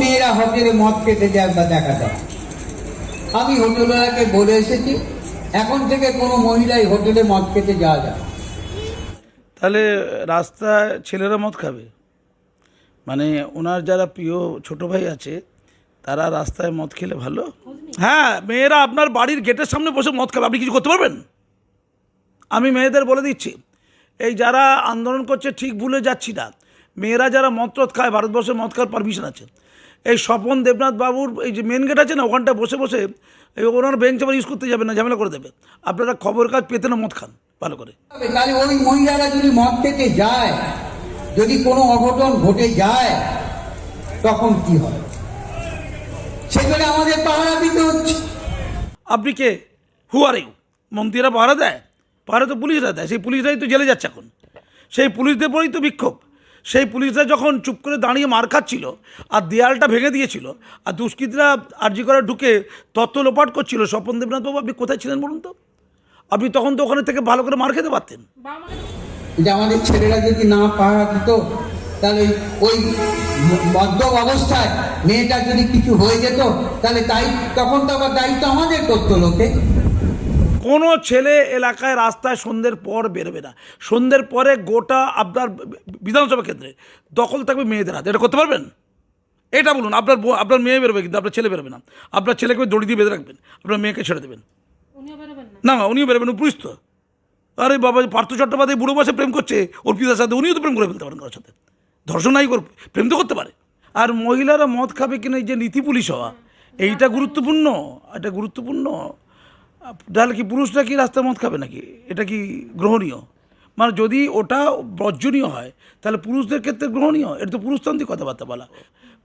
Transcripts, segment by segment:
মেয়েরা হোটেলে মদ খেতে যায় বা দেখা যায়। আমি হোটেলওয়ালাকে বলে এসেছি, এখন থেকে কোনো মহিলাই হোটেলে মদ খেতে যাওয়া যায় তাহলে রাস্তায় ছেলেরা মদ খাবে? মানে ওনার যারা প্রিয় ছোট ভাই আছে, তারা রাস্তায় মদ খেলে ভালো? হ্যাঁ মেয়েরা আপনার বাড়ির গেটের সামনে বসে মদ খাবে, আপনি কিছু করতে পারবেন? আমি মেয়েদের বলে দিচ্ছি, এই যারা আন্দোলন করছে, ঠিক ভুলে যাচ্ছি না। মেয়েরা যারা মদ টদ খায়, ভারতবর্ষে মদ খাওয়ার পারমিশন আছে। এই স্বপন দেবনাথ বাবুর এই যে মেন গেট আছে না ওখানটা বসে বসে এই ওনার বেঞ্চ আবার ইউজ করতে যাবেন না ঝামেলা করে দেবে। আপনারা খবর কাজ পেতে না মদ খান ভালো করে। তাহলে ওই মহিলারা যদি মদ খেতে যায় যদি কোনো অঘটন ঘটে যায় তখন কি হয়? সেখানে আমাদের পাহারা দিতে হচ্ছে। আপনি কে? হু আর ইউ মন্ত্রীরা পাহারা দেয়? পাহারা তো পুলিশরা দেয় সেই পুলিশরাই তো জেলে যাচ্ছে এখন। সেই পুলিশদের পরেই তো বিক্ষোভ। সেই পুলিশরা যখন চুপ করে দাঁড়িয়ে মার খাচ্ছিল আর দেয়ালটা ভেঙে দিয়েছিল আর দুষ্কৃতীরা আর্জি করে ঢুকে তত্ত্ব লোপাট করছিল, স্বপন দেবনাথ বাবু, আপনি কোথায় ছিলেন বলুন তো? আপনি তখন তো ওখানে থেকে ভালো করে মার খেতে পারতেন। যে আমাদের ছেলেরা যদি না পাহারা দিত, তাহলে ওই ম- মদ্যপ অবস্থায় মেয়েটার যদি কিছু হয়ে যেত, তাহলে তাই তখন তো আবার দায়িত্ব আমাদের করতো লোকে। কোনো ছেলে এলাকায় রাস্তায় সন্ধ্যের পর বেরোবে না। সন্ধ্যের পরে গোটা আপনার বিধানসভা ক্ষেত্রে দখল থাকবে মেয়েদের হাতে। এটা করতে পারবেন? এটা বলুন আপনার আপনার মেয়ে বেরোবে কিন্তু আপনার ছেলে বেরোবে না। আপনার ছেলেকে দড়ি দিয়ে বেঁধে রাখবেন আপনার মেয়েকে ছেড়ে দেবেন। না। না উনিও বেরোবেন পুলিশ তো আরে বাবা পার্থ চট্টোপাধ্যায় বুড়ো বসে প্রেম করছে অর্পিতার সাথে উনিও তো প্রেম করে ফেলতে পারেন কারোর সাথে। ধর্ষণ নাই কর প্রেম তো করতে পারে। আর মহিলারা মদ খাবে কিনা এই যে নীতি পুলিশ হওয়া এইটা গুরুত্বপূর্ণ এটা গুরুত্বপূর্ণ। তাহলে কি পুরুষরা কি রাস্তায় মদ খাবে নাকি? এটা কি গ্রহণীয়? মানে যদি ওটা বর্জনীয় হয়, তাহলে পুরুষদের ক্ষেত্রে গ্রহণীয়? এটা তো পুরুষতান্ত্রিক কথাবার্তা বলা।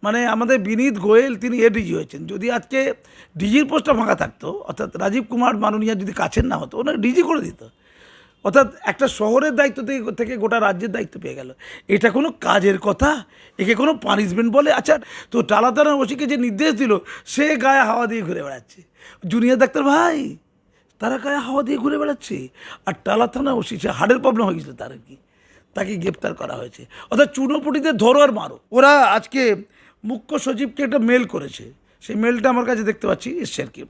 মানে আমাদের বিনীত গোয়েল তিনি এডিজি হয়েছেন। যদি আজকে ডিজির পোস্টটা ফাঁকা থাকতো, অর্থাৎ রাজীব কুমার মাননীয়া যদি কাছের না হতো ওনাকে ডিজি করে দিত। অর্থাৎ একটা শহরের দায়িত্ব থেকে থেকে গোটা রাজ্যের দায়িত্ব পেয়ে গেল। এটা কোনো কাজের কথা? একে কোনো পানিশমেন্ট বলে? আচ্ছা তো টালাতানা ওসিকে যে নির্দেশ দিল, সে গায়ে হাওয়া দিয়ে ঘুরে বেড়াচ্ছে। জুনিয়র ডাক্তার ভাই তারা গায়ে হাওয়া দিয়ে ঘুরে বেড়াচ্ছে। আর টালা থানা ওসি, সে হার্টের প্রবলেম হয়ে গেছিল তার কি তাকে গ্রেপ্তার করা হয়েছে। অর্থাৎ চুনোপুটিদের ধরো আর মারো। ওরা আজকে মুখ্য সচিবকে একটা মেল করেছে। সেই মেলটা আমার কাছে দেখতে পাচ্ছি, এসছে আর কি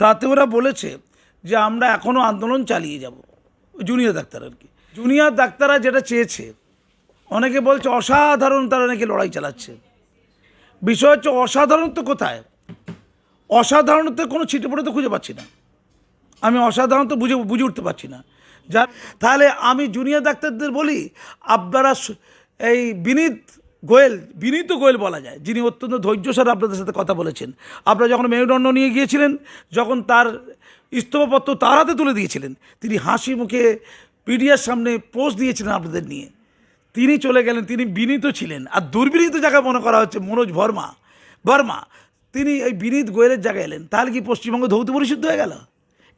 তাতে ওরা বলেছে যে, আমরা এখনও আন্দোলন চালিয়ে যাব। জুনিয়র ডাক্তার আর কি জুনিয়র ডাক্তাররা যেটা চেয়েছে, অনেকে বলছে অসাধারণ তারা নাকি লড়াই চালাচ্ছে। বিষয় হচ্ছে, অসাধারণত্ব কোথায়? অসাধারণত্বের কোনো ছিটে পড়ে তো খুঁজে পাচ্ছি না। আমি অসাধারণত বুঝে বুঝে উঠতে পারছি না। যা, তাহলে আমি জুনিয়র ডাক্তারদের বলি, আপনারা এই বিনীত গোয়েল বিনীত গোয়েল বলা যায়, যিনি অত্যন্ত ধৈর্য ধৈর্যসার আপনাদের সাথে কথা বলেছেন। আপনারা যখন মেরুদণ্ড নিয়ে গিয়েছিলেন, যখন তার ইস্তফাপত্র তার হাতে তুলে দিয়েছিলেন, তিনি হাসি মুখে পিডিয়ার সামনে পোস্ট দিয়েছিলেন আপনাদের নিয়ে। তিনি চলে গেলেন, তিনি বিনীত ছিলেন। আর দুর্বিনীত জায়গায় মনে করা হচ্ছে মনোজ ভর্মা বর্মা, তিনি এই বিনীত গোয়েলের জায়গায় এলেন। তাহলে কি পশ্চিমবঙ্গ ধৌত পরিশুদ্ধ হয়ে গেল?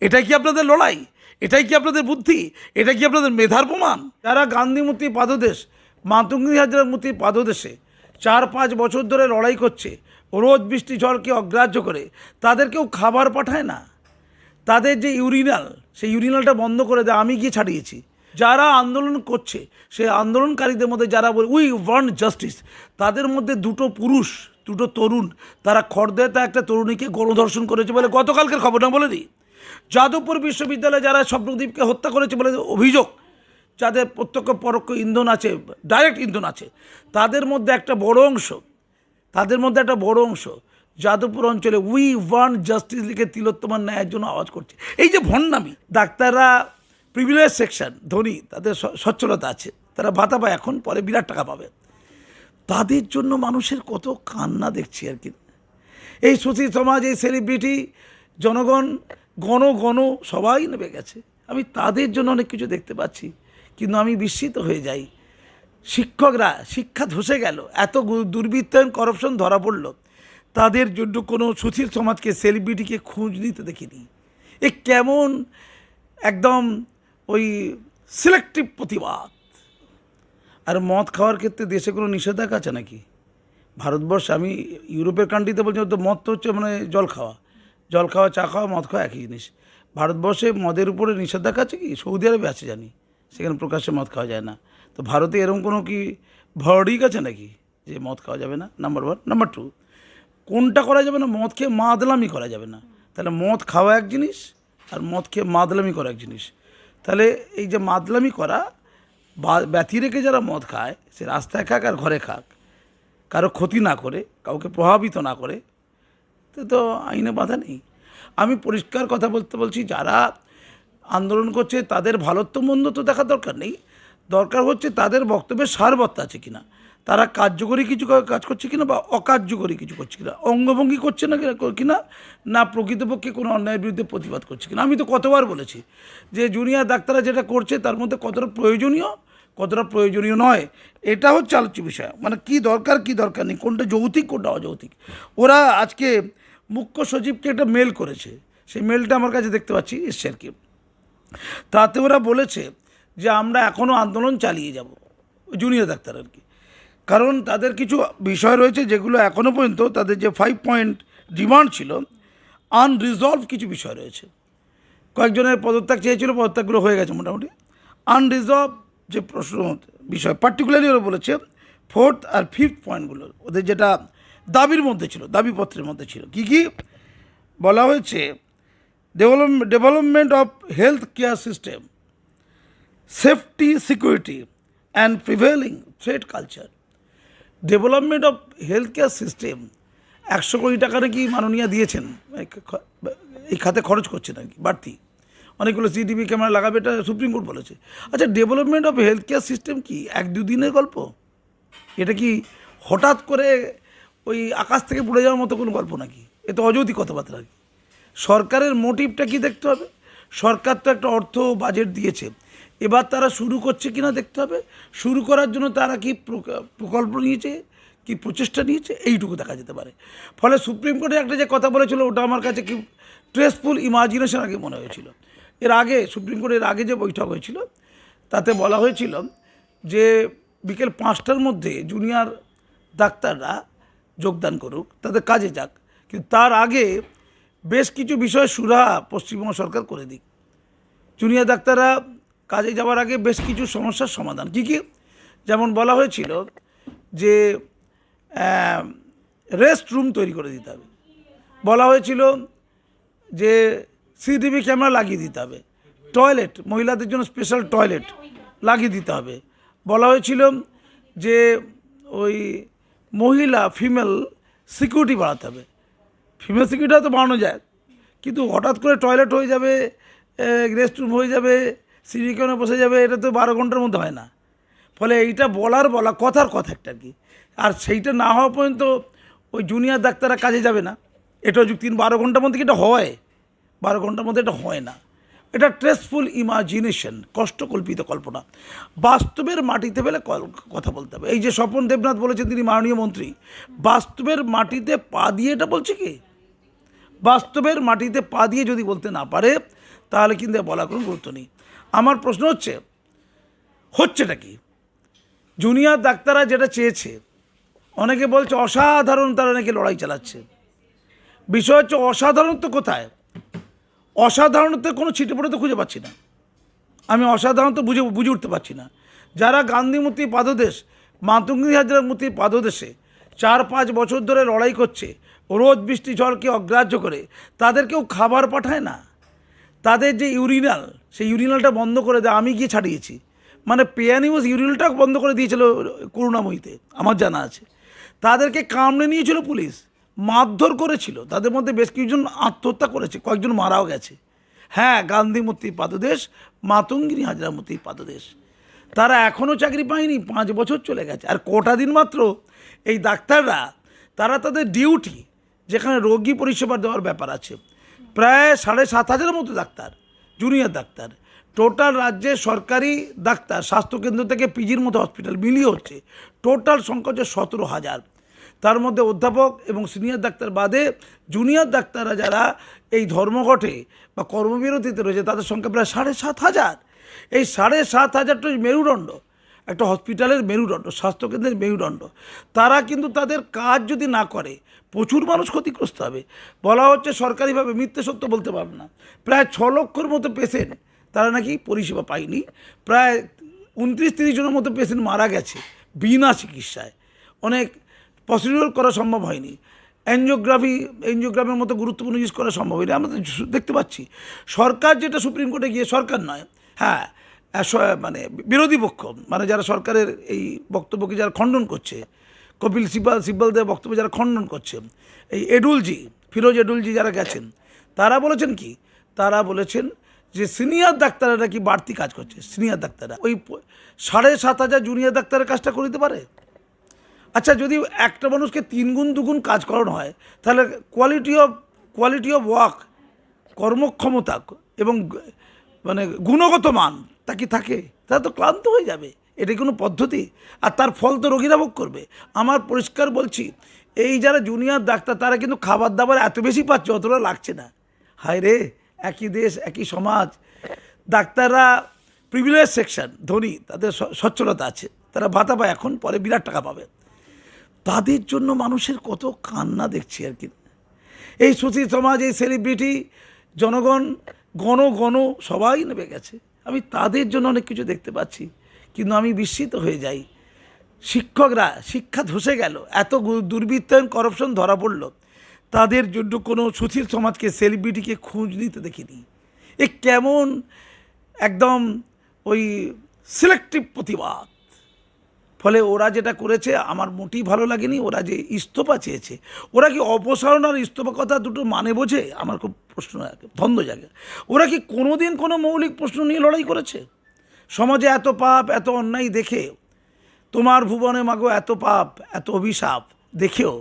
এটাই কি আপনাদের লড়াই? এটাই কি আপনাদের বুদ্ধি? এটা কি আপনাদের মেধার প্রমাণ? যারা গান্ধী মূর্তি পাদদেশ, মাতঙ্গি হাজরা মূর্তি পাদদেশে চার পাঁচ বছর ধরে লড়াই করছে, রোজ বৃষ্টি ঝড়কে অগ্রাহ্য করে তাদের কেউ খাবার পাঠায় না? তাদের যে ইউরিনাল, সেই ইউরিনালটা বন্ধ করে দেয়, আমি গিয়ে ছাড়িয়েছি। যারা আন্দোলন করছে, সেই আন্দোলনকারীদের মধ্যে যারা বলে, উই ওয়ান্ট জাস্টিস তাদের মধ্যে দুটো পুরুষ, দুটো তরুণ, তারা খড়দেতা একটা তরুণীকে গণধর্ষণ করেছে বলে গতকালকের খবরটা বলে দিই? যাদবপুর বিশ্ববিদ্যালয়ে যারা স্বপ্নদীপকে হত্যা করেছে বলে অভিযোগ, যাদের প্রত্যক্ষ পরোক্ষ ইন্ধন আছে ডাইরেক্ট ইন্ধন আছে, তাদের মধ্যে একটা বড় অংশ, তাদের মধ্যে একটা বড় অংশ যাদবপুর অঞ্চলে উই ওয়ান জাস্টিস লিখে তিলোত্তমার ন্যায়ের জন্য আওয়াজ করছে। এই যে ভণ্ডামি, ডাক্তাররা প্রিভিলেজ সেকশন ধনী, তাদের সচ্ছলতা আছে, তারা ভাতা পায় এখন, পরে বিরাট টাকা পাবে। তাদের জন্য মানুষের কত কান্না দেখছি আর কি। এই সুশীল সমাজ, এই সেলিব্রিটি জনগণ গণ গণ সবাই নেমে গেছে। আমি তাদের জন্য অনেক কিছু দেখতে পাচ্ছি, কিন্তু আমি বিস্মিত হয়ে যাই। শিক্ষকরা, শিক্ষা ধসে গেল, এত দুর্বৃত্তায়ন করপশন ধরা পড়ল। তাদের জন্য কোনো সুশীল সমাজকে সেলিব্রিটিকে খোঁজ নিতে দেখিনি। এ কেমন একদম ওই সিলেক্টিভ প্রতিবাদ। আর মদ খাওয়ার ক্ষেত্রে দেশে কোনো নিষেধাজ্ঞা আছে নাকি? ভারতবর্ষে, আমি ইউরোপের কান্ট্রিতে বলছি তো মদ তো হচ্ছে মানে জল খাওয়া। জল খাওয়া, চা খাওয়া, মদ খাওয়া একই জিনিস। ভারতবর্ষে মদের উপরে নিষেধাজ্ঞা আছে কি? সৌদি আরবে আছে জানি, সেখানে প্রকাশ্যে মদ খাওয়া যায় না। তো ভারতে এরকম কোনো কি ভরডিক আছে নাকি যে মদ খাওয়া যাবে না? নাম্বার ওয়ান নাম্বার টু কোনটা করা যাবে না? মদ খেয়ে মাদলামি করা যাবে না। তাহলে মদ খাওয়া এক জিনিস আর মদ খেয়ে মাদলামি করা এক জিনিস। তাহলে এই যে মাদলামি করা ব্যথি রেখে যারা মদ খায়, সে রাস্তায় খাক আর ঘরে খাক। কারও ক্ষতি না করে, কাউকে প্রভাবিত না করে তো তো আইনে বাধা নেই। আমি পরিষ্কার কথা বলতে বলছি, যারা আন্দোলন করছে তাদের ভালোত্ব মন্দ তো দেখার দরকার নেই। দরকার হচ্ছে তাদের বক্তব্যের সারবত্তা আছে কিনা। তারা কার্যকরী কিছু কাজ করছে কিনা বা অকার্যকরী কিছু করছে কিনা। অঙ্গভঙ্গি করছে না কিনা না প্রকৃতপক্ষে কোনো অন্যায়ের বিরুদ্ধে প্রতিবাদ করছে কিনা। আমি তো কতবার বলেছি যে জুনিয়র ডাক্তাররা যেটা করছে তার মধ্যে কতটা প্রয়োজনীয় কতটা প্রয়োজনীয় নয়। এটা হচ্ছে আলোচ্য বিষয়। মানে কি দরকার কি দরকার নেই? কোনটা যৌতিক কোনটা অযৌতিক ওরা আজকে মুখ্য সচিবকে একটা মেল করেছে। সেই মেলটা আমার কাছে দেখতে পাচ্ছি, এসছে আর কি। তাতে ওরা বলেছে যে, আমরা এখনও আন্দোলন চালিয়ে যাব জুনিয়র ডাক্তার আর কি। কারণ তাদের কিছু বিষয় রয়েছে যেগুলো এখনও পর্যন্ত তাদের যে ফাইভ পয়েন্ট ডিমান্ড ছিল আনরিজলভ কিছু বিষয় রয়েছে। কয়েকজনের পদত্যাগ চেয়েছিল, পদত্যাগগুলো হয়ে গেছে মোটামুটি। আনরিজলভ যে প্রশ্ন বিষয় পার্টিকুলারলি ওরা বলেছে ফোর্থ আর ফিফথ পয়েন্টগুলো ওদের যেটা দাবির মধ্যে ছিল, দাবিপত্রের মধ্যে ছিল। কি কি? বলা হয়েছে development of health care system safety security and prevailing threat culture development of health care system একশো কোটি টাকা নাকি মাননীয়া দিয়েছেন? এই খাতে খরচ করছে নাকি? বাড়তি। অনেকগুলো সিটিভি ক্যামেরা লাগাবে, এটা সুপ্রিম কোর্ট বলেছে। আচ্ছা development of health care system কি এক দুদিনের গল্প? এটা কি হঠাৎ করে ওই আকাশ থেকে পড়ে যাওয়ার মতো কোনো গল্প নাকি? এ তো অযৌতিক কথাবার্তা নাকি? সরকারের মোটিভটা কি দেখতে হবে? সরকার তো একটা অর্থ বাজেট দিয়েছে। এবার তারা শুরু করছে কিনা দেখতে হবে? শুরু করার জন্য তারা কি প্রক- প্রকল্প নিয়েছে? কি প্রচেষ্টা নিয়েছে? এইটুকু দেখা যেতে পারে। ফলে সুপ্রিম কোর্টে একটা যে কথা বলেছিল, ওটা আমার কাছে কি ট্রেসফুল ইমাজিনেশন আগে মনে হয়েছিল। এর আগে, সুপ্রিম কোর্টের আগে যে বৈঠক হয়েছিল, তাতে বলা হয়েছিল যে বিকেল পাঁচটার মধ্যে জুনিয়র ডাক্তাররা যোগদান করুক, তাদের কাজে যাক। কিন্তু তার আগে বেশ কিছু বিষয় সুরা পশ্চিমবঙ্গ সরকার করে দিক। জুনিয়র ডাক্তাররা কাজে যাওয়ার আগে বেশ কিছু সমস্যার সমাধান। কী কী? যেমন বলা হয়েছিল যে রেস্ট রুম তৈরি করে দিতে হবে। বলা হয়েছিল যে সিটিভি ক্যামেরা লাগিয়ে দিতে হবে। টয়লেট, মহিলাদের জন্য স্পেশাল টয়লেট লাগিয়ে দিতে হবে। বলা হয়েছিল যে, ওই মহিলা ফিমেল সিকিউরিটি বাড়াতে হবে। ফিমেল সিকিউরিটি তো বাড়ানো যায়, কিন্তু হঠাৎ করে টয়লেট হয়ে যাবে রেস্টরুম হয়ে যাবে সিভিকনে বসে যাবে, এটা তো বারো ঘণ্টার মধ্যে হয় না। ফলে এইটা বলার বলা, কথার কথা একটা কি। আর সেইটা না হওয়া পর্যন্ত ওই জুনিয়র ডাক্তাররা কাজে যাবে না। এটা যুক্তি বারো ঘণ্টার মধ্যে কি এটা হয়? বারো ঘণ্টার মধ্যে এটা হয় না। এটা ট্রেসফুল ইমাজিনেশন কষ্টকল্পিত কল্পনা। বাস্তবের মাটিতে পেলে কথা বলতে হবে। এই যে স্বপন দেবনাথ বলেছেন তিনি মাননীয় মন্ত্রী, বাস্তবের মাটিতে পা দিয়ে এটা বলছে কি? বাস্তবের মাটিতে পা দিয়ে যদি বলতে না পারে, তাহলে কিন্তু বলা কোনো গুরুত্ব নেই। আমার প্রশ্ন হচ্ছে, হচ্ছেটা কি? জুনিয়র ডাক্তাররা যেটা চেয়েছে, অনেকে বলছে অসাধারণ তারা নাকি লড়াই চালাচ্ছে। বিষয় হচ্ছে অসাধারণ তো কোথায়? অসাধারণত্বের কোনো ছিটেপড়ে তো খুঁজে পাচ্ছি না। আমি অসাধারণত বুঝে বুঝে উঠতে পারছি না। যারা গান্ধী মূর্তি পাদদেশ মাতঙ্গি হাজরার মূর্তির পাদদেশে চার পাঁচ বছর ধরে লড়াই করছে রোদ বৃষ্টি, ঝড়কে অগ্রাহ্য করে, তাদের কেউ খাবার পাঠায় না। তাদের যে ইউরিনাল, সেই ইউরিনালটা বন্ধ করে দেয় আমি গিয়ে ছাড়িয়েছি। মানে পেয়া নিউজ ইউরিনালটা বন্ধ করে দিয়েছিল করুণাময়ীতে, আমার জানা আছে। তাদেরকে কামড়ে নিয়েছিল পুলিশ। মারধর করেছিল। তাদের মধ্যে বেশ কিছুজন আত্মহত্যা করেছে, কয়েকজন মারাও গেছে। হ্যাঁ গান্ধী মূর্তি পাদদেশ, মাতঙ্গিনী হাজরা মূর্তি পাদদেশ। তারা এখনও চাকরি পায়নি, পাঁচ বছর চলে গেছে। আর কটা দিন মাত্র এই ডাক্তাররা, তারা তাদের ডিউটি যেখানে রোগী পরিষেবা দেওয়ার ব্যাপার আছে। প্রায় সাড়ে সাত হাজারের মতো ডাক্তার জুনিয়র ডাক্তার। টোটাল রাজ্যে সরকারি ডাক্তার, স্বাস্থ্যকেন্দ্র থেকে পিজির মতো হসপিটাল মিলিয়ে হচ্ছে। টোটাল সংখ্যা হচ্ছে সতেরো হাজার। তার মধ্যে অধ্যাপক এবং সিনিয়র ডাক্তার বাদে জুনিয়র ডাক্তাররা যারা এই ধর্মঘটে বা কর্মবিরতিতে রয়েছে, তাদের সংখ্যা প্রায় সাড়ে সাত হাজার। এই সাড়ে সাত হাজারটা মেরুদণ্ড। একটা হসপিটালের মেরুদণ্ড, স্বাস্থ্যকেন্দ্রের মেরুদণ্ড। তারা কিন্তু তাদের কাজ যদি না করে, প্রচুর মানুষ ক্ষতিগ্রস্ত হবে। বলা হচ্ছে সরকারিভাবে মিথ্যে সত্য বলতে পারবে না। প্রায় ছ লক্ষর মতো পেশেন্ট তারা নাকি পরিষেবা পায়নি। প্রায় উনত্রিশ তিরিশ জনের মতো পেশেন্ট মারা গেছে বিনা চিকিৎসায়। অনেক প্রসিডিওর করা সম্ভব হয়নি। এনজিওগ্রাফি এনজিওগ্রামের মতো গুরুত্বপূর্ণ জিনিস করা সম্ভব হয়নি। আমরা দেখতে পাচ্ছি। সরকার যেটা সুপ্রিম কোর্টে গিয়ে, সরকার নয় হ্যাঁ মানে বিরোধী পক্ষ মানে যারা সরকারের এই বক্তব্যকে যারা খণ্ডন করছে, কপিল সিব্বাল, সিব্বালদের বক্তব্য যারা খণ্ডন করছে, এই এডুলজি, ফিরোজ এডুলজি যারা গেছেন, তারা বলেছেন কি? তারা বলেছেন যে সিনিয়র ডাক্তাররা কি বাড়তি কাজ করছে? সিনিয়র ডাক্তাররা, ওই সাড়ে সাত হাজার জুনিয়র ডাক্তারের কাজটা করে দিতে পারে? আচ্ছা যদি একটা মানুষকে তিন গুণ দুগুণ কাজ করানো হয়, তাহলে quality of quality of work কর্মক্ষমতা এবং মানে গুণগত মান, তা কি থাকে? তারা তো ক্লান্ত হয়ে যাবে। এটা কোনো পদ্ধতি? আর তার ফল তো রোগীরা ভোগ করবে। আমার পরিষ্কার বলছি, এই যারা জুনিয়র ডাক্তার, তারা কিন্তু খাবার দাবার এত বেশি পাচ্ছে, অতটা লাগছে না। হায় রে, একই দেশ, একই সমাজ। ডাক্তাররা প্রিভিলেজ সেকশন ধনী, তাদের সচ্ছলতা আছে। তারা ভাতা পায় এখন, পরে বিরাট টাকা পাবে। তাদের জন্য মানুষের কত কান্না দেখছি আর কি। এই সুশী সমাজ, এই সেলিব্রিটি জনগণ, গণ গণ, সবাই নেমে গেছে। আমি তাদের জন্য অনেক কিছু দেখতে পাচ্ছি, কিন্তু আমি বিস্মিত হয়ে যাই। শিক্ষকরা, শিক্ষা ধসে গেল, এত দুর্বৃত্তায়ন করপশন ধরা পড়ল। তাদের জন্য কোনো সুশীল সমাজকে সেলিব্রিটিকে খোঁজ নিতে দেখিনি। এ কেমন একদম ওই সিলেক্টিভ প্রতিবাদ। ফলে ওরা যেটা করেছে, আমার মোটেই ভালো লাগেনি, ওরা যে ইস্তফা চেয়েছে, ওরা কি অপসারণ আর ইস্তফা কথা দুটো মানে বোঝে? আমার খুব প্রশ্ন ধন্দ জাগে। ওরা কি কোনোদিন কোনো মৌলিক প্রশ্ন নিয়ে লড়াই করেছে? সমাজে এত পাপ, এত অন্যায় দেখে, তোমার ভুবনে মাগো এত পাপ, এত অভিশাপ দেখেও,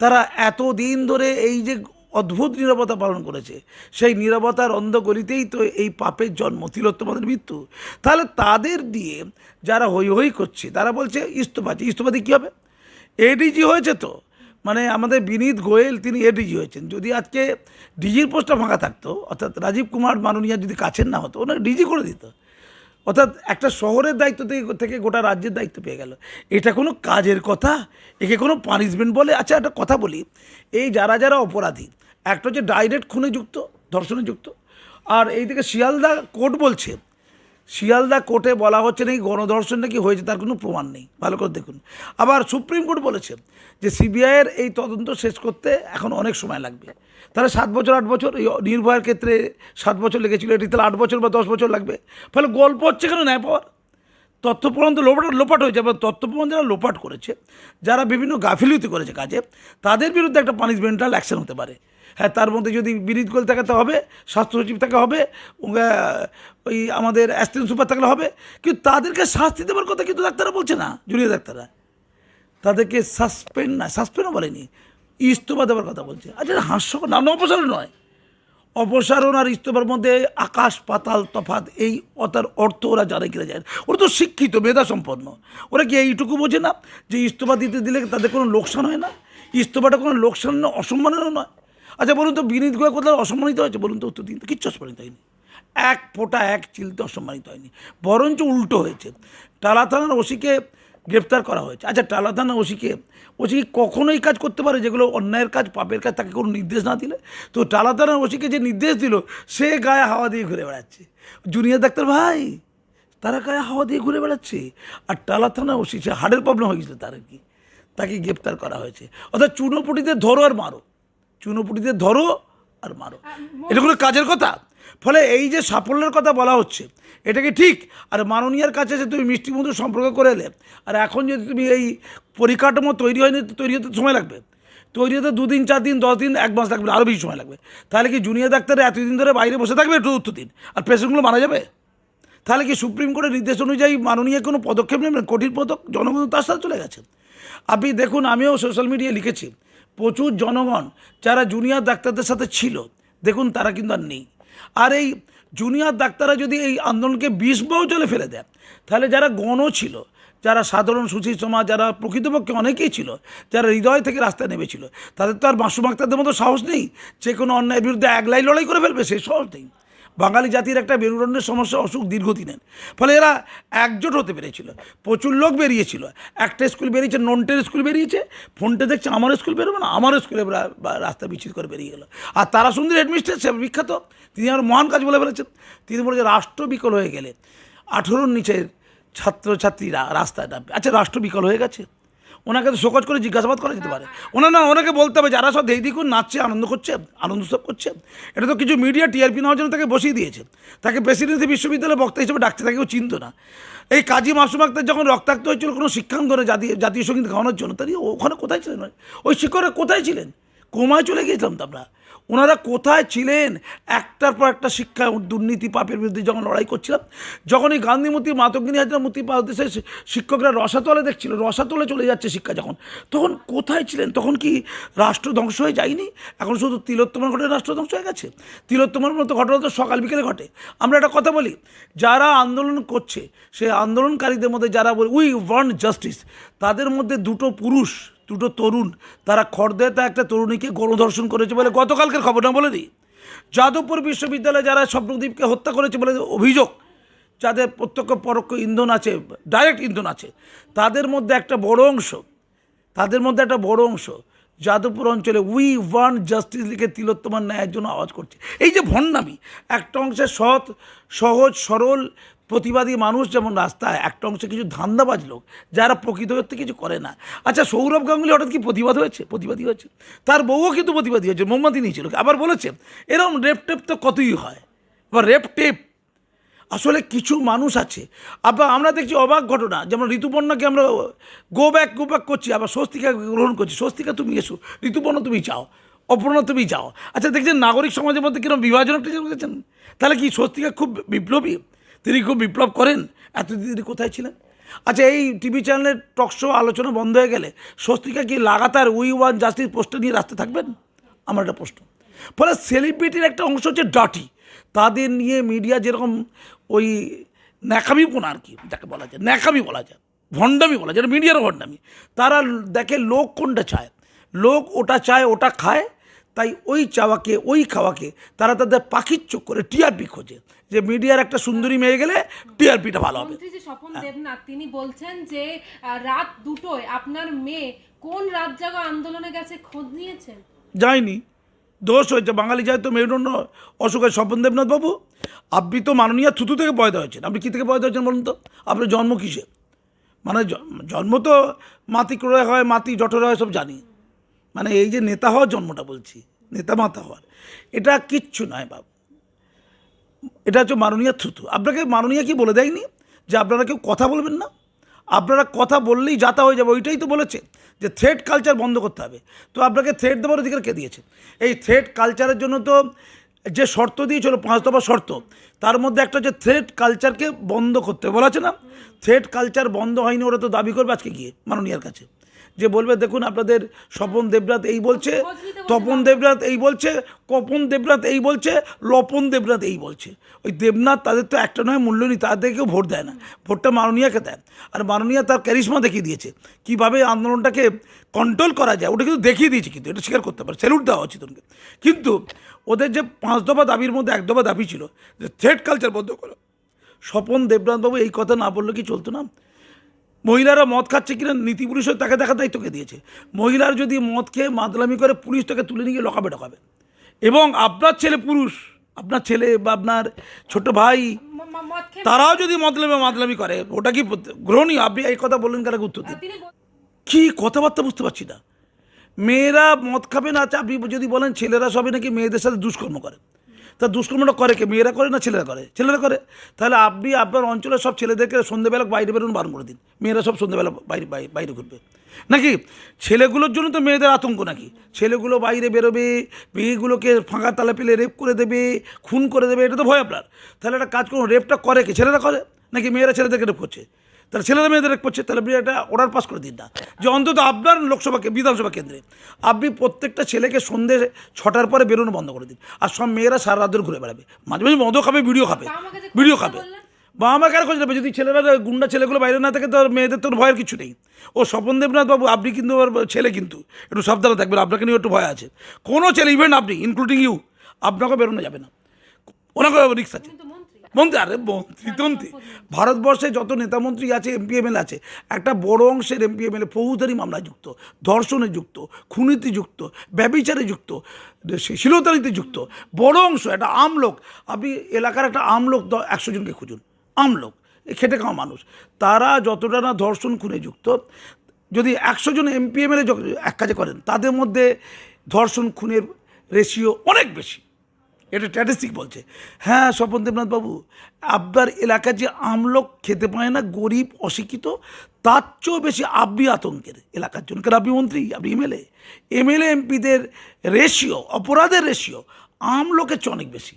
তারা এত দিন ধরে এই যে অদ্ভুত নিরবতা পালন করেছে। সেই নিরবতার অন্ধগলিতেই তো এই পাপের জন্ম, তিলোত্তমাদের মৃত্যু। তাহলে তাদের দিয়ে যারা হই হই করছে, তারা বলছে ইস্তফা ইস্তফা দিয়ে কী হবে? এডিজি হয়েছে তো। মানে আমাদের বিনীত গোয়েল, তিনি এডিজি হয়েছেন। যদি আজকে ডিজির পোস্টটা ফাঁকা থাকতো, অর্থাৎ রাজীব কুমার মাননীয়া যদি কাছের না হতো, ওনাকে ডিজি করে দিত। অর্থাৎ একটা শহরের দায়িত্ব থেকে থেকে গোটা রাজ্যের দায়িত্ব পেয়ে গেল। এটা কোনো কাজের কথা? একে কোনো পানিশমেন্ট বলে? আচ্ছা একটা কথা বলি। এই যারা যারা অপরাধী একটা হচ্ছে ডাইরেক্ট খুনে যুক্ত, ধর্ষণে যুক্ত। আর এই থেকে শিয়ালদা কোর্ট বলছে, শিয়ালদা কোর্টে বলা হচ্ছে নাকি গণধর্ষণ নাকি হয়েছে তার কোনো প্রমাণ নেই। ভালো করে দেখুন। আবার সুপ্রিম কোর্ট বলেছে যে সিবিআইয়ের এই তদন্ত শেষ করতে এখন অনেক সময় লাগবে। তাহলে সাত বছর, আট বছর, এই নির্ভয়ার ক্ষেত্রে সাত বছর লেগেছিল, এটি তাহলে আট বছর বা দশ বছর লাগবে। ফলে গল্প হচ্ছে কেন ন্যায় পাওয়ার? তথ্য প্রমাণ তো লোপাট লোপাট হয়েছে বা তথ্য প্রমাণ যারা লোপাট করেছে, যারা বিভিন্ন গাফিলতি করেছে কাজে, তাদের বিরুদ্ধে একটা পানিশমেন্টাল অ্যাকশন হতে পারে। হ্যাঁ তার মধ্যে যদি বিনীত গোল তা হবে, স্বাস্থ্য সচিব থাকা হবে ওই আমাদের অ্যাসিস্ট্যান্ট সুপার থাকলে হবে, কিন্তু তাদেরকে শাস্তি দেওয়ার কথা কিন্তু ডাক্তাররা বলছে না, জুনিয়র ডাক্তাররা। তাদেরকে সাসপেন্ড না, সাসপেন্ডও বলেনি, ইস্তফা দেওয়ার কথা বলছে। আচ্ছা হাস্যকর নাম অপসারণ নয়। অপসারণ আর ইস্তফার মধ্যে আকাশ, পাতাল তফাত এই অতার অর্থ ওরা জানে কিনা যায় ওরা তো শিক্ষিত, মেধা সম্পন্ন। ওরা কি এইটুকু বোঝে না যে ইস্তফা দিতে দিলে তাদের কোনো লোকসান হয় না? ইস্তফাটা কোনো লোকসান না, অসম্মানেরও নয়। আচ্ছা বলুন তো বিনীত গোয়া কোথাও অসম্মানিত হয়েছে? বলুন তো, উত্তর দিন কিচ্ছু অসম্মানিত হয়নি। এক ফোঁটা, এক চিলতে অসম্মানিত হয়নি। বরঞ্চ উল্টো হয়েছে। টালা থানার ওসিকে গ্রেপ্তার করা হয়েছে। আচ্ছা টালা থানার ওসিকে, ওসি কি কখনো এই কাজ করতে পারে, যেগুলো অন্যায়ের কাজ, পাপের কাজ, তাকে কোনো নির্দেশ না দিলে? তো টালা থানার ওসিকে যে নির্দেশ দিল, সে গায়ে হাওয়া দিয়ে ঘুরে বেড়াচ্ছে। জুনিয়র ডাক্তার ভাই, তারা গায়ে হাওয়া দিয়ে ঘুরে বেড়াচ্ছে। আর টালা থানা ওসি, সে হার্টের প্রবলেম হয়ে গেছিল তার কি। তাকে গ্রেপ্তার করা হয়েছে। অর্থাৎ চুনোপুটিদের ধরো আর মারো। চুনোপুটিদের ধরো আর মারো। এটা কোনো কাজের কথা? ফলে এই যে সাফল্যের কথা বলা হচ্ছে এটা কি ঠিক? আর মাননীয়ার কাছে যে তুমি মিষ্টি মধুর সম্পর্ক করে এলে আর এখন যদি তুমি এই পরিকাঠামো তৈরি হয়নি তৈরি হতে সময় লাগবে। তৈরি হতে দুদিন চার দিন দশ দিন এক মাস লাগবে আরও বেশি সময় লাগবে। তাহলে কি জুনিয়র ডাক্তার এতদিন ধরে বাইরে বসে থাকবে চতুর্থ দিন? আর পেশেন্টগুলো মারা যাবে? তাহলে কি সুপ্রিম কোর্টের নির্দেশ অনুযায়ী মাননীয় কোনো পদক্ষেপ নেবেন কঠিন পদক জনগণ তার সাথে চলে গেছে। আপনি দেখুন আমিও সোশ্যাল মিডিয়ায় লিখেছি প্রচুর জনগণ যারা জুনিয়র ডাক্তারদের সাথে ছিল, দেখুন তারা কিন্তু আর নেই। আর এই জুনিয়র ডাক্তাররা যদি এই আন্দোলনকে বিষ চলে ফেলে দেয়, তাহলে যারা গণ ছিল, যারা সাধারণ সুশীল সমাজ, যারা প্রকৃতপক্ষে অনেকেই ছিল, যারা হৃদয় থেকে রাস্তায় নেমেছিল, তাদের তো আর বাঁশু মতো সাহস নেই যে কোনো অন্যায়ের বিরুদ্ধে একলাই লড়াই করে ফেলবে সেই সাহস নেই। বাঙালি জাতির একটা মেরুদণ্ডের সমস্যা, অসুখ দীর্ঘদিনের। ফলে এরা একজোট হতে পেরেছিল। প্রচুর লোক বেরিয়েছিল। একটা স্কুল বেরিয়েছে, নন্টের স্কুল বেরিয়েছে। ফোনটা দেখছে আমার স্কুল বেরোবে না আমার স্কুলে রাস্তা বিচ্ছিত করে বেরিয়ে গেল। আর তারা সুন্দর হেডমিস্ট্রেস, সে বিখ্যাত, তিনি আমার মহান কাজ বলে ফেলেছেন। তিনি বলে যে রাষ্ট্র বিকল হয়ে গেলে আঠেরোর নিচের ছাত্রছাত্রীরা রাস্তায় নামবে। আচ্ছা রাষ্ট্র বিকল হয়ে গেছে? ওনাকে তো শোকজ করে জিজ্ঞাসাবাদ করা যেতে পারে। ওনার না, ওনাকে বলতে হবে যারা সব দেই দেখুন, নাচছে, আনন্দ করছে, আনন্দ উৎসব করছে। এটা তো কিছু মিডিয়া টিআরপি নেওয়ার জন্য তাকে বসিয়ে দিয়েছে। তাকে প্রেসিডেন্সি বিশ্ববিদ্যালয়ের বক্তা হিসেবে ডাকছে, তাকে কেউ চিনত না। এই কাজী মাসুম আক্তার যখন রক্তাক্ত হয়েছিল, কোনো শিক্ষাঙ্গনে জাতীয় জাতীয় সংগীত গাওয়ানোর জন্য তাই ওখানে কোথায় ছিলেন? ওই শিক্ষকরা কোথায় ছিলেন? কোমায় চলে গিয়েছিলাম তো আমরা। ওনারা কোথায় ছিলেন? একটার পর একটা শিক্ষা দুর্নীতি, পাপের বিরুদ্ধে যখন লড়াই করছিলাম যখন এই গান্ধীমূর্তি মাতঙ্গিনী হাজরা মূর্তি দেশের শিক্ষকরা রসাতলে দেখছিল, রসাতলে চলে যাচ্ছে শিক্ষা যখন। তখন কোথায় ছিলেন? তখন কি রাষ্ট্র ধ্বংস হয়ে যায়নি? এখন শুধু তিলোত্তমার ঘটে রাষ্ট্র ধ্বংস হয়ে গেছে? তিলোত্তমার মতো ঘটনা তো সকাল বিকেলে ঘটে। আমরা একটা কথা বলি, যারা আন্দোলন করছে সেই আন্দোলনকারীদের মধ্যে যারা বলে উই ওয়ান্ট জাস্টিস তাদের মধ্যে দুটো পুরুষ দুটো তরুণ, তারা খড়দেতে একটা তরুণীকে গণধর্ষণ করেছে বলে গতকালকের খবর, না বলে দিই যাদবপুর বিশ্ববিদ্যালয়ে যারা স্বপ্নদীপকে হত্যা করেছে বলে অভিযোগ, যাদের প্রত্যক্ষ পরোক্ষ ইন্ধন আছে ডাইরেক্ট ইন্ধন আছে, তাদের মধ্যে একটা বড় অংশ, তাদের মধ্যে একটা বড় অংশ যাদবপুর অঞ্চলে উই ওয়ান জাস্টিস লিখে তিলোত্তমার ন্যায়ের জন্য আওয়াজ করছে। এই যে ভণ্ডামি, একটা অংশে সৎ, সহজ, সরল প্রতিবাদী মানুষ যেমন রাস্তায়, একটা অংশে কিছু ধান্দাবাজ লোক, যারা প্রকৃত অর্থে কিছু করে না। আচ্ছা সৌরভ গাঙ্গুলি হঠাৎ কি প্রতিবাদ হয়েছে? প্রতিবাদী হয়েছে। তার বউও কিন্তু প্রতিবাদী হয়েছে, মোমবাতি নিয়েছিল আবার বলেছে এরকম রেপ টেপ তো কতই হয়? আবার রেপ টেপ। আসলে কিছু মানুষ আছে। আবার আমরা দেখছি অবাক ঘটনা, যেমন ঋতুপর্ণাকে আমরা গো ব্যাক গো ব্যাক করছি, আবার স্বস্তিকা গ্রহণ করছি। স্বস্তিকা, তুমি এসো। ঋতুপর্ণ, তুমি চাও অপর্ণা, তুমি যাও। আচ্ছা দেখছেন নাগরিক সমাজের মধ্যে কীরকম বিভাজন একটা দেখেছেন? তাহলে কি স্বস্তিকা খুব বিপ্লবী? তিনি খুব বিপ্লব করেন? এতদিন তিনি কোথায় ছিলেন? আচ্ছা এই টিভি চ্যানেলের টক শো আলোচনা বন্ধ হয়ে গেলে স্বস্তিকা কি লাগাতার উই ওয়ান জাস্টিস পোস্টে নিয়ে রাস্তায় থাকবেন? আমার একটা প্রশ্ন। ফলে সেলিব্রিটির একটা অংশ হচ্ছে ডাটি। তাদের নিয়ে মিডিয়া যেরকম ওই ন্যাকামিপনা আর কি, যাকে বলা যায়, ন্যাকামি বলা যায়, ভণ্ডামি বলা যায়, এটা মিডিয়ারও ভণ্ডামি। তারা দেখে লোক কোনটা চায়? লোক ওটা চায়, ওটা খায়, তাই ওই চাওয়াকে, ওই খাওয়াকে তারা তাদের পাখির চোখ করে টিআরপি খোঁজে। যে মিডিয়ার একটা সুন্দরী মেয়ে গেলে টিআরপিটা ভালো হবে। মন্ত্রী যে স্বপন দেবনাথ তিনি বলছেন যে রাত দুটোয় আপনার মেয়ে কোন রাত জাগা আন্দোলনে গেছে খোঁজ নিয়েছেন? যায়নি। দোষ হয়েছে বাঙালি যায় তো মেরুদণ্ড অশোকের স্বপন দেবনাথ বাবু। আপনি তো মাননীয় থুতু থেকে পয়দা হয়েছেন। আপনি কী থেকে পয়দা হয়েছেন বলুন তো? আপনার জন্ম কিসে? মানে জন্ম তো মাতি ক্রয় হয় মাতি জঠর হয় সব জানি। মানে এই যে নেতা হওয়ার জন্মটা বলছি নেতা মাতা হওয়ার এটা কিচ্ছু নয় বাবু। এটা হচ্ছে মাননীয় থুতু। আপনাকে মাননীয় কি বলে দেয়নি? যে আপনারা কেউ কথা বলবেন না? আপনারা কথা বললেই যাতা হয়ে যাবে, ওইটাই তো বলেছে যে থ্রেড কালচার বন্ধ করতে হবে। তো আপনাকে থ্রেড দেওয়ার অধিকার কে দিয়েছে? এই থ্রেড কালচারের জন্য তো যে শর্ত দিয়েছিল, পাঁচ দফা শর্ত, তার মধ্যে একটা হচ্ছে থ্রেড কালচারকে বন্ধ করতে বলা আছে না? থ্রেড কালচার বন্ধ হয়নি, ওরা তো দাবি করবে আজকে গিয়ে মাননীয়ার কাছে। যে বলবে, দেখুন, আপনাদের স্বপন দেবরাত এই বলছে, তপন দেবরাত এই বলছে, কপন দেবরাত এই বলছে, লপন দেবরাত এই বলছে। ওই দেবনাথ তাদের তো একটা নয়, মূল্য নেই তাদের কেউ ভোট দেয় না। ভোটটা মাননীয়াকে দেয় আর মাননীয়া তার ক্যারিশমা দেখিয়ে দিয়েছে। কীভাবে আন্দোলনটাকে কন্ট্রোল করা যায়, ওটা কিন্তু দেখিয়ে দিয়েছে কিন্তু, এটা স্বীকার করতে পারে স্যালুট দেওয়া উচিত ওকে কিন্তু ওদের যে পাঁচ দফা দাবির মধ্যে এক দফা দাবি ছিল, যে থ্রেড কালচার বন্ধ করো। স্বপন দেবনাথবাবু এই কথা না বললে কি চলতো না? মহিলারা মদ খাচ্ছে কিনা নীতি পুলিশ তাকে দেখার দায়িত্বকে দিয়েছে? মহিলার যদি মদ খেয়ে মাদলামি করে পুলিশ তাকে তুলে নিয়ে লকাবে ঢোকাবে। এবং আপনার ছেলে পুরুষ আপনার ছেলে বা আপনার ছোট ভাই তারাও যদি মদলামি মাদলামি করে ওটা কি গ্রহণীয় আপনি এই কথা বললেন কারা উত্তর দিন? কী কথাবার্তা বুঝতে পারছি না। মেয়েরা মদ খাবে না আচ্ছা আপনি যদি বলেন ছেলেরা সবই নাকি মেয়েদের সাথে দুষ্কর্ম করে। তা দুষ্কর্মটা করে কে? মেয়েরা করে না ছেলেরা করে? ছেলেরা করে। তাহলে আপনি আপনার অঞ্চলের সব ছেলেদেরকে সন্ধ্যেবেলা বাইরে বেরোন বারণ করে দিন। মেয়েরা সব সন্ধ্যেবেলা বাইরে বাইরে ঘুরবে। নাকি? ছেলেগুলোর জন্য তো মেয়েদের আতঙ্ক নাকি? ছেলেগুলো বাইরে বেরোবে, মেয়েগুলোকে ফাঁকা তালা পেলে রেপ করে দেবে, খুন করে দেবে, এটা তো ভয় আপনার। তাহলে একটা কাজ করুন, রেপটা করে কে? ছেলেরা করে? নাকি মেয়েরা ছেলেদেরকে রেপ করছে? তাহলে ছেলেরা মেয়েদের করছে তাহলে আপনি একটা অর্ডার পাস করে দিন না। যে অন্তত আপনার লোকসভাকে বিধানসভা কেন্দ্রে আপনি প্রত্যেকটা ছেলেকে সন্ধে ছটার পরে বেরোনো বন্ধ করে দিন। আর সব মেয়েরা সারা রাত ধরে ঘুরে বেড়াবে। মাঝে মাঝে মদও খাবে ভিডিও খাবে। ভিডিও খাবে? বাবা মা কেন খোঁজ নেবে। যদি ছেলেরা গুন্ডা ছেলেগুলো বাইরে না থাকে তো মেয়েদের তো ভয়ের কিছু নেই। ও স্বপন দেবনাথ বাবু আপনি কিন্তু ওর ছেলে কিন্তু। একটু সাবধানে থাকবেন আপনাকে নিয়ে একটু ভয় আছে। কোনো ছেলে ইভেন আপনি ইনক্লুডিং ইউ আপনাকে বেরোনো যাবে না। ওনাকে রিক্স আছে। মন্ত্রী আরে মন্ত্রী তন্ত্রী। ভারতবর্ষে যত নেতা মন্ত্রী আছে এমপি এমএলএ আছে একটা বড় অংশের এমপি এমএলএ ফৌজদারি মামলা যুক্ত ধর্ষণে যুক্ত খুনিতে যুক্ত ব্যবিচারে যুক্ত শিলতারিতে যুক্ত। বড় অংশ একটা আমলোক আপনি এলাকার একটা আমলোক একশো জনকে খুঁজুন। আমলোক খেটে খাওয়া মানুষ। তারা যতটা না ধর্ষণ খুনে যুক্ত যদি একশো জন এমপি এমএলএ এক কাজে করেন তাদের মধ্যে ধর্ষণ খুনের রেশিও অনেক বেশি। এটা স্ট্যাটিস্টিক বলছে। হ্যাঁ স্বপন দেবনাথ বাবু, আপনার এলাকায় যে আমলোক খেতে পায় না, গরিব, অশিক্ষিত, তার চেয়েও বেশি আপনি আতঙ্কের এলাকার জন্য। কারণ আপনি মন্ত্রী, আপনি এমএলএ এমএলএ এমপিদের রেশিও অপরাধের রেশিও আম লোকের চেয়ে অনেক বেশি।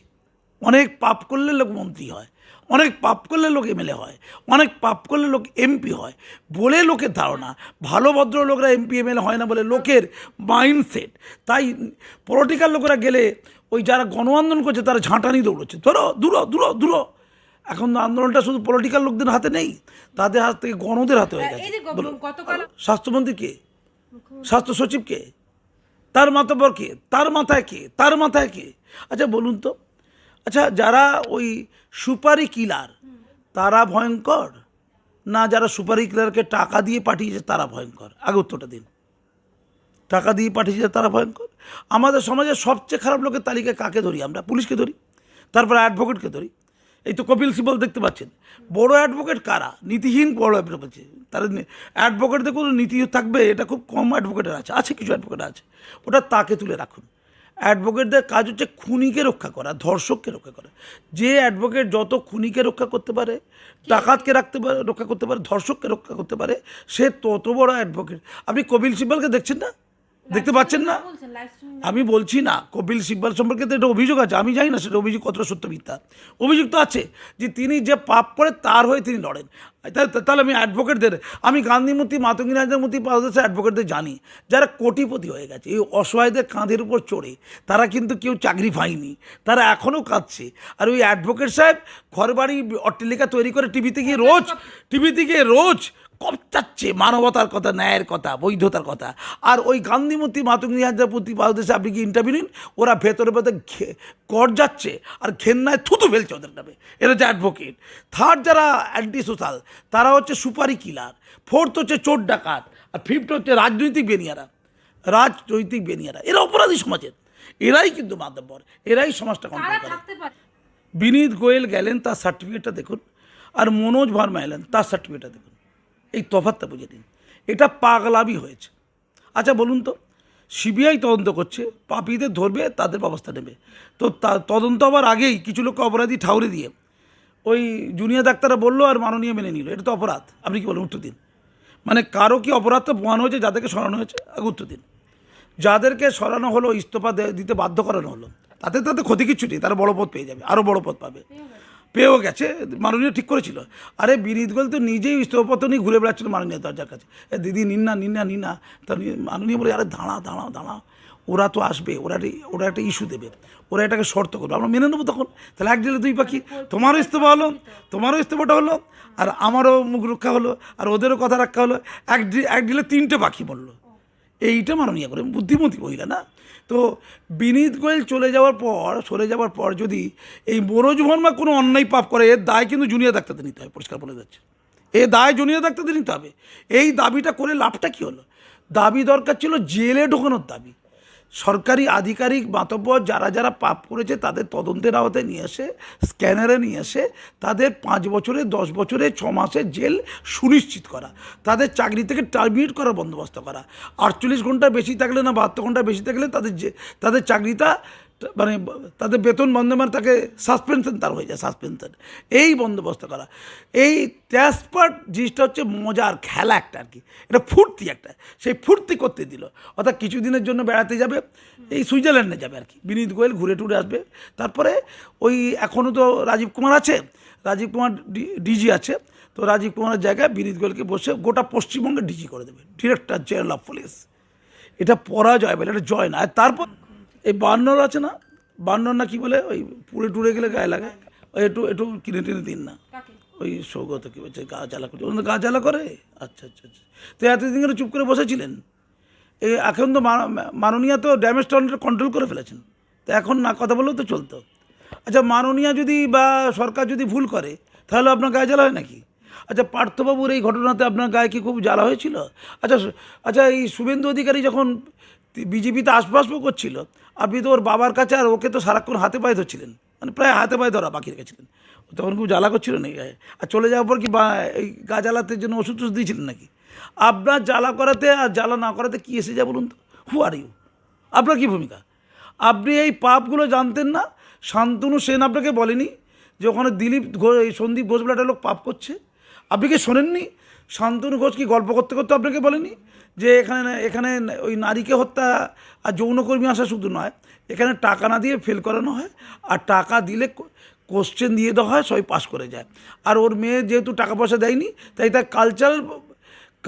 অনেক পাপ করলে লোক মন্ত্রী হয়, অনেক পাপ করলে লোক এমএলএ হয়, অনেক পাপ করলে লোক এমপি হয়। বলে লোকের ধারণা, ভালো ভদ্র লোকরা এমপি এমএলএ হয় না বলে লোকের মাইন্ডসেট তাই পলিটিক্যাল লোকেরা গেলে ওই যারা গণ আন্দোলন করছে তারা ঝাঁটানি দৌড়চ্ছে। ধরো দূরো দূরো দূরো এখন আন্দোলনটা শুধু পলিটিক্যাল লোকদের হাতে নেই তাদের হাত থেকে গণদের হাতে হয়ে গেছে। বলুন। স্বাস্থ্যমন্ত্রী কে? স্বাস্থ্য সচিব কে? তার মাতাবর কে? তার মাথায় কে? তার মাথায় কে? আচ্ছা বলুন তো। আচ্ছা যারা ওই সুপারি কিলার তারা ভয়ঙ্কর? না যারা সুপারি কিলারকে টাকা দিয়ে পাঠিয়েছে তারা ভয়ঙ্কর? আগে উত্তরটা দিন। টাকা দিয়ে পাঠিয়েছে তারা ভয়ঙ্কর? আমাদের সমাজের সবচেয়ে খারাপ লোকের তালিকায় কাকে ধরি আমরা? পুলিশকে ধরি? তারপরে অ্যাডভোকেটকে ধরি? এই তো কপিল সিবল দেখতে পাচ্ছেন। বড় অ্যাডভোকেট কারা? নীতিহীন বড় অ্যাডভোকেট তারা অ্যাডভোকেটদের কোনো নীতি থাকবে, এটা খুব কম অ্যাডভোকেটের আছে আছে কিছু অ্যাডভোকেট আছে। ওটা তাকে তুলে রাখুন। অ্যাডভোকেটদের কাজ হচ্ছে খুনিকে রক্ষা করা, ধর্ষককে রক্ষা করা। যে অ্যাডভোকেট যত খুনিকে রক্ষা করতে পারে, ডাকাতকে রাখতে পারে, রক্ষা করতে পারে, ধর্ষককে রক্ষা করতে পারে, সে তত বড় অ্যাডভোকেট আপনি কপিল সিব্বলকে দেখছেন না? দেখতে পাচ্ছেন না? আমি বলছি না কপিল সিব্বল সম্পর্কে তো এটা অভিযোগ আছে আমি জানি না সেটা অভিযোগ কতটা সত্য মিথ্যা। অভিযোগ তো আছে যে তিনি যে পাপ করে তার হয়ে তিনি লড়েন। তাহলে আমি অ্যাডভোকেটদের আমি গান্ধীমূর্তি মাতঙ্গী রাজের মূর্তি পাদদেশের অ্যাডভোকেটদের জানি যারা কোটিপতি হয়ে গেছে এই অসহায়দের কাঁধের উপর চড়ে তারা কিন্তু কেউ চাকরি পায়নি তারা এখনও কাঁদছে। আর ওই অ্যাডভোকেট সাহেব ঘর বাড়ি অট্টালিকা তৈরি করে টিভিতে গিয়ে রোজ টিভিতে গিয়ে রোজ কপচাচ্ছে মানবতার কথা ন্যায়ের কথা বৈধতার কথা। আর ওই গান্ধীমূর্তি মাতঙ্গী প্রতি বাংলাদেশে আপনি কি ইন্টারভিউ নিন? ওরা ভেতরে ভেতরে ঘে কর যাচ্ছে আর ঘেন্নায় থুতু ফেলছে ওদের নামে। এরা হচ্ছে অ্যাডভোকেট থার্ড যারা অ্যান্টি সোশ্যাল তারা হচ্ছে সুপারি কিলার ফোর্থ হচ্ছে চোর ডাকাত। আর ফিফথ হচ্ছে রাজনৈতিক বেনিয়ারা। রাজনৈতিক বেনিয়ারা। এরা অপরাধী সমাজের। এরাই কিন্তু মাধ্যমর এরাই সমাজটা কন্ট্রোল করে বিনীত গোয়েল গেলেন তার সার্টিফিকেটটা দেখুন। আর মনোজ ভার্মা এলেন তার সার্টিফিকেটটা দেখুন। এই তফাতটা বুঝে নিন। এটা পাগলামি হয়েছে। আচ্ছা বলুন তো, সিবিআই তদন্ত করছে, পাপিদের ধরবে, তাদের ব্যবস্থা নেবে। তো তদন্ত হবার আগেই কিছু লোককে অপরাধী ঠাউরে দিয়ে ওই জুনিয়র ডাক্তাররা বলল আর মাননীয় মেনে নিল। এটা তো অপরাধ। আপনি কি বলেন, উত্তর দিন। মানে কারও কি অপরাধটা প্রমাণ হয়েছে, যাদেরকে সরানো হয়েছে? আগে উত্তর দিন। যাদেরকে সরানো হলো, ইস্তফা দিতে বাধ্য করানো হলো, তাতে তাতে ক্ষতি কিচ্ছু নেই, তারা বড় পদ পেয়ে যাবে আরও বড় পদ পাবে। পেয়েও গেছে, মাননীয় ঠিক করেছিল। আরে বিনীত গোয়েল তো নিজেই ইস্তফাপত্র নিয়ে ঘুরে বেড়াচ্ছিল মাননীয় দরজার কাছে। দিদি, নিন না নিন না নিন না। তা মাননীয় বলে, আরে দাঁড়া দাঁড়া দাঁড়া। ওরা তো আসবে, ওরা ওরা একটা ইস্যু দেবে। ওরা এটাকে শর্ত করবে। আমরা মেনে নেব তখন। তাহলে এক দিলে দুই পাখি। তোমারও ইস্তফা হলো, তোমারও ইস্তফাটা হলো, আর আমারও মুখ রক্ষা হলো, আর ওদেরও কথা রক্ষা হলো। এক এক দিলে তিনটে পাখি বলল এইটা মাননীয় করে বুদ্ধিমতী মহিলা না? তো বিনীত গোয়েল চলে যাওয়ার পর, সরে যাওয়ার পর যদি এই মনোজ ভার্মা কোনো অন্যায় পাপ করে, এর দায় কিন্তু জুনিয়র ডাক্তারদের নিতে হবে, পরিষ্কার বলে যাচ্ছে। এ দায় জুনিয়র ডাক্তারদের নিতে হবে। এই দাবিটা করে লাভটা কী হলো? দাবি দরকার ছিল জেলে ঢোকানোর দাবি। সরকারি আধিকারিক মাতব্বর যারা যারা পাপ করেছে তাদের তদন্তের আওতায় নিয়ে আসে, স্ক্যানারে নিয়ে আসে, তাদের পাঁচ বছরে, দশ বছরে, ছ মাসের জেল সুনিশ্চিত করা, তাদের চাকরি থেকে টার্মিনেট করার বন্দোবস্ত করা। আটচল্লিশ ঘণ্টা বেশি থাকলে না বাহাত্তর ঘণ্টা বেশি থাকলে তাদের যে তাদের চাকরিটা মানে তাদের বেতন বন্ধ মানে তাকে সাসপেনশন তার হয়ে যায় সাসপেনশন এই বন্দোবস্ত করা। এই ট্যাসপার্ট জিনিসটা হচ্ছে মজার খেলা একটা আর কি। এটা ফুর্তি একটা। সেই ফুর্তি করতে দিল। অর্থাৎ কিছুদিনের জন্য বেড়াতে যাবে, এই সুইজারল্যান্ডে যাবে আর কি। বিনীত গোয়েল ঘুরে টুরে আসবে। তারপরে ওই এখনও তো রাজীব কুমার আছে। রাজীব কুমার ডিজি আছে। তো রাজীব কুমারের জায়গায় বিনীত গোয়েলকে বসে গোটা পশ্চিমবঙ্গে ডিজি করে দেবে। Director general of police. এটা পরাজয় বলে, এটা জয় না। আর তারপর এই বান্নর আছে না? বান্নর না কি বলে? ওই পুড়ে টুড়ে গেলে গায়ে লাগে। ওই একটু একটু কিনে টিনে দিন না। ওই সৌগত কি বলছে? গা জ্বালা করছে। ওরা গা জ্বালা করে? আচ্ছা আচ্ছা আচ্ছা। তো এতদিন ধরে চুপ করে বসেছিলেন? এই এখন তো মাননীয়া তো ড্যামেজ কন্ট্রোল করে ফেলেছেন। তো এখন না কথা বললেও তো চলতো। আচ্ছা মাননীয়া যদি বা সরকার যদি ভুল করে তাহলে আপনার গায়ে জ্বালা হয় নাকি? আচ্ছা পার্থবাবুর এই ঘটনাতে আপনার গায়ে কি খুব জ্বালা হয়েছিল? আচ্ছা আচ্ছা এই শুভেন্দু অধিকারী যখন বিজেপিতে আসবাসব করছিল। আপনি তো ওর বাবার কাছে আর ওকে তো সারাক্ষণ হাতে পায়ে ধরছিলেন। মানে প্রায় হাতে পায়ে ধরা বাকি রেখেছিলেন তখন খুব জ্বালা করছিল না গায়ে আর চলে যাওয়ার পর কি বা, এই গা জ্বালাতে জন্য ওষুধ টষুধ দিয়েছিলেন নাকি? আপনার জ্বালা করাতে আর জ্বালা না করাতে কি এসে যায় বলুন তো? হু আর ইউ আপনার কী ভূমিকা? আপনি এই পাপগুলো জানতেন না? শান্তনু সেন আপনাকে বলেনি যে ওখানে দিলীপ সন্দীপ ঘোষ বলে একটা লোক পাপ করছে? আপনি কি শোনেননি? শান্তনু ঘোষ কি গল্প করতে করতে আপনাকে বলেনি? যে এখানে এখানে ওই নারীকে হত্যা আর যৌনকর্মী আসা শুধু নয়, এখানে টাকা না দিয়ে ফেল করানো হয় আর টাকা দিলে কোশ্চেন দিয়ে দেওয়া হয়, সবাই পাস করে যায়। আর ওর মেয়ে যেহেতু টাকা পয়সা দেয়নি, তাই তার কালচারাল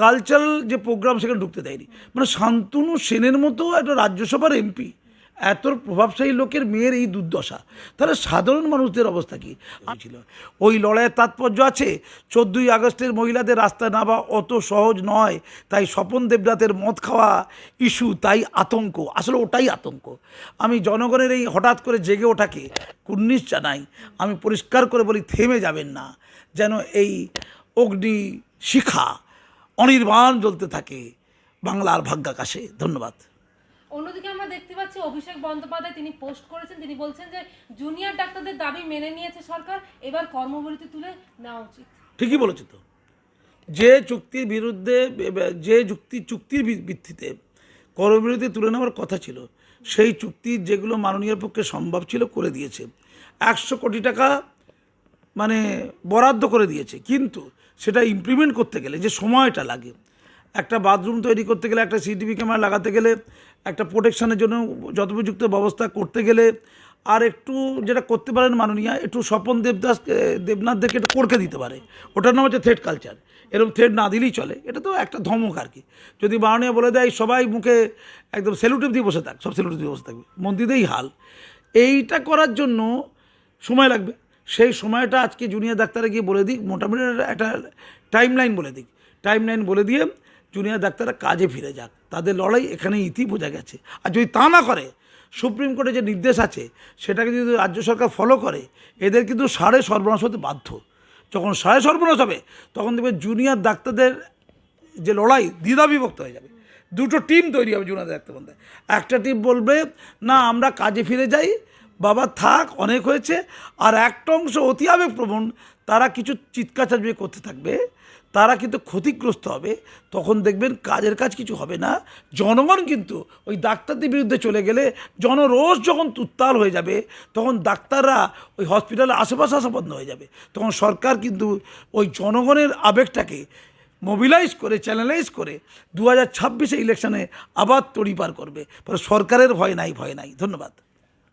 কালচারাল যে প্রোগ্রাম সেখানে ঢুকতে দেয়নি। মানে শান্তনু সেনের মতো একটা রাজ্যসভার এমপি এত প্রভাবশালী লোকের মেয়ের এই দুর্দশা। তাহলে সাধারণ মানুষদের অবস্থা কী? ছিল। ওই লড়াইয়ের তাৎপর্য আছে? চোদ্দোই আগস্টের মহিলাদের রাস্তায় নামা অত সহজ নয়। তাই স্বপন দেবনাথের মদ খাওয়া ইস্যু, তাই আতঙ্ক। আসলে ওটাই আতঙ্ক। আমি জনগণের এই হঠাৎ করে জেগে ওঠাকে কুর্নিশ জানাই। আমি পরিষ্কার করে বলি, থেমে যাবেন না। যেন এই অগ্নি শিখা অনির্বাণ জ্বলতে থাকে। বাংলার ভাগ্যাকাশে। ধন্যবাদ। অন্যদিকে আমরা দেখতে পাচ্ছি অভিষেক বন্দ্যোপাধ্যায়, তিনি পোস্ট করেছেন, তিনি বলছেন যে জুনিয়র ডাক্তারদের দাবি মেনে নিয়েছে সরকার, এবার কর্মবিরতি তুলে নেওয়া উচিত। ঠিকই বলেছে তো। যে চুক্তির বিরুদ্ধে, যে যুক্তি, চুক্তির ভিত্তিতে কর্মবিরতি তুলে নেওয়ার কথা ছিল, সেই চুক্তি যেগুলো মাননীয় পক্ষে সম্ভব ছিল করে দিয়েছে। একশো কোটি টাকা মানে বরাদ্দ করে দিয়েছে, কিন্তু সেটা ইমপ্লিমেন্ট করতে গেলে যে সময়টা লাগে একটা বাথরুম তৈরি করতে গেলে, একটা সিটিভি ক্যামেরা লাগাতে গেলে, একটা প্রোটেকশনের জন্য যথোপযুক্ত ব্যবস্থা করতে গেলে, আর একটু যেটা করতে পারেন মাননীয়া, একটু স্বপন দেবদাস দেবনাথদেরকে একটু করকে দিতে পারে। ওটার নাম হচ্ছে থ্রেড কালচার এরকম থ্রেড না দিলেই চলে। এটা তো একটা ধমক আর কি। যদি মাননীয় বলে দেয়, সবাই মুখে একদম সেলুটিভ দিয়ে বসে থাক, সব সেলুটিভ দিয়ে বসে থাকবে। মন্দিরেই হাল। এইটা করার জন্য সময় লাগবে। সেই সময়টা আজকে জুনিয়র ডাক্তারে গিয়ে বলে দিক, মোটামুটি একটা- টাইম লাইন বলে দিক। টাইম লাইন বলে দিয়ে জুনিয়র ডাক্তাররা কাজে ফিরে যাক। তাদের লড়াই এখানে ইতি বোঝা গেছে। আর যদি তা না করে, সুপ্রিম কোর্টে যে নির্দেশ আছে, সেটাকে যদি রাজ্য সরকার ফলো করে, এদের কিন্তু সাড়ে সর্বনাশ হতে বাধ্য। যখন সাড়ে সর্বনাশ হবে, তখন দেখবে জুনিয়র ডাক্তারদের যে লড়াই, দ্বিধা বিভক্ত হয়ে যাবে। দুটো টিম তৈরি হবে জুনিয়র ডাক্তার একটা টিম বলবে, না, আমরা কাজে ফিরে যাই। বাবা, থাক, অনেক হয়েছে। আর একটা অংশ অতি আবেগপ্রবণ, তারা কিছু চিৎকার চাচবি করতে থাকবে। তারা কিন্তু ক্ষতিগ্রস্ত হবে। তখন দেখবেন কাজের কাজ কিছু হবে না। জনগণ কিন্তু ওই ডাক্তারদের বিরুদ্ধে চলে গেলে জনরোষ যখন উত্তাল হয়ে যাবে, তখন ডাক্তাররা ওই হসপিটালের আশেপাশে বন্ধ হয়ে যাবে। তখন সরকার কিন্তু ওই জনগণের আবেগটাকে মোবিলাইজ করে চ্যানেলাইজ করে দু হাজার ছাব্বিশে ইলেকশনে আবার তড়িপার করবে। সরকারের ভয় নাই ভয় নাই। ধন্যবাদ।